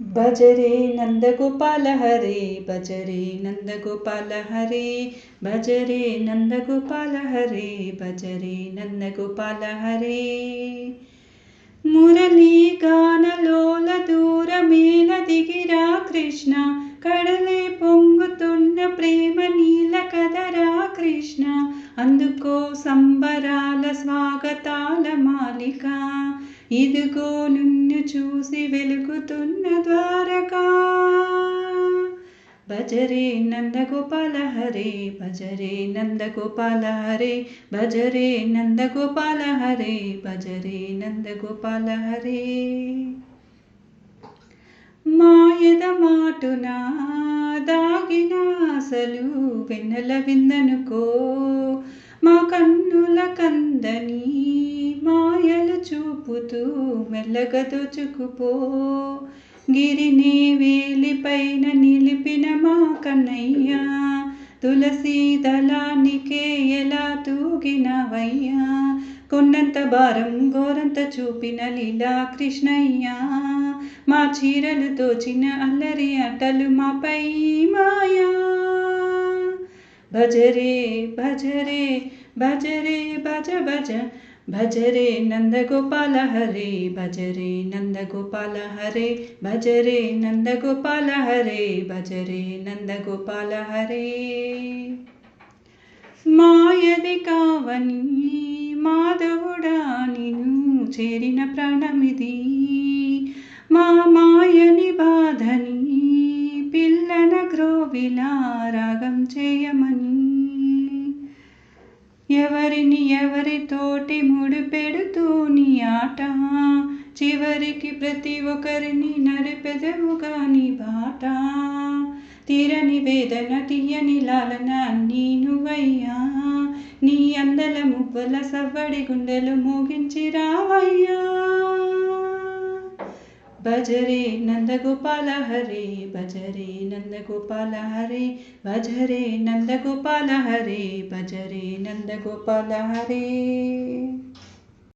భజరే నందగోపాల హరే భజరే నందగోపాల హరే భజరే నందగోపాల హరే భజరే నందగోపాల హరే మురళీ గానలోల అందుకో సంబరాల స్వాగతాల మాలిక. ఇదిగో నిన్ను చూసి వెలుగుతున్న ద్వారకా. భజరే నందగోపాల హరే భజరే నందగోపాల హరే భజరే నందగోపాల హరే భజరే నందగోపాల హరే. మాయద మాటునా దాగిన అసలు వెన్నెల విందనుకో. మా కన్నుల కందని మాయలు చూపుతూ మెల్లగా దోచుకుపో. గిరిని వేలిపైన నిలిపిన మా కన్నయ్యా తులసి దళానికే ఎలా తూగినవయ్యా? కొన్నంత భారం గోరంత చూపిన లీలా కృష్ణయ్యా. మా చీరలు తోచిన అల్లరి అటలు మాపై మాయా. భజరే భజరే భజరే భజ భజ భజరే నందగోపాల హరే భజరే నందగోపాల హరే భజరే నందగోపాల హరే భజరే నందగోపాల హరే మాయది కావని మాధవుడా నిను చేరిన ప్రాణమిది. మా మాయని బాధని పిల్లన గ్రోవిలా రాగం చేయమ ఎవరిని ఎవరితోటి ముడిపెడుతూ నీ ఆట? చివరికి ప్రతి ఒక్కరిని నడిపెదవుగా నీ బాట? తీరని వేదన తీయని లాలన నీ నువ్వయ్యా నీ అందల మువ్వల సవ్వడి గుండెలు మోగించి రావయ్యా. భజరే నందగోపాల హరే భజరే నందగోపాల హరే భజరే నందగోపాల హరే భజరే నందగోపాల హరే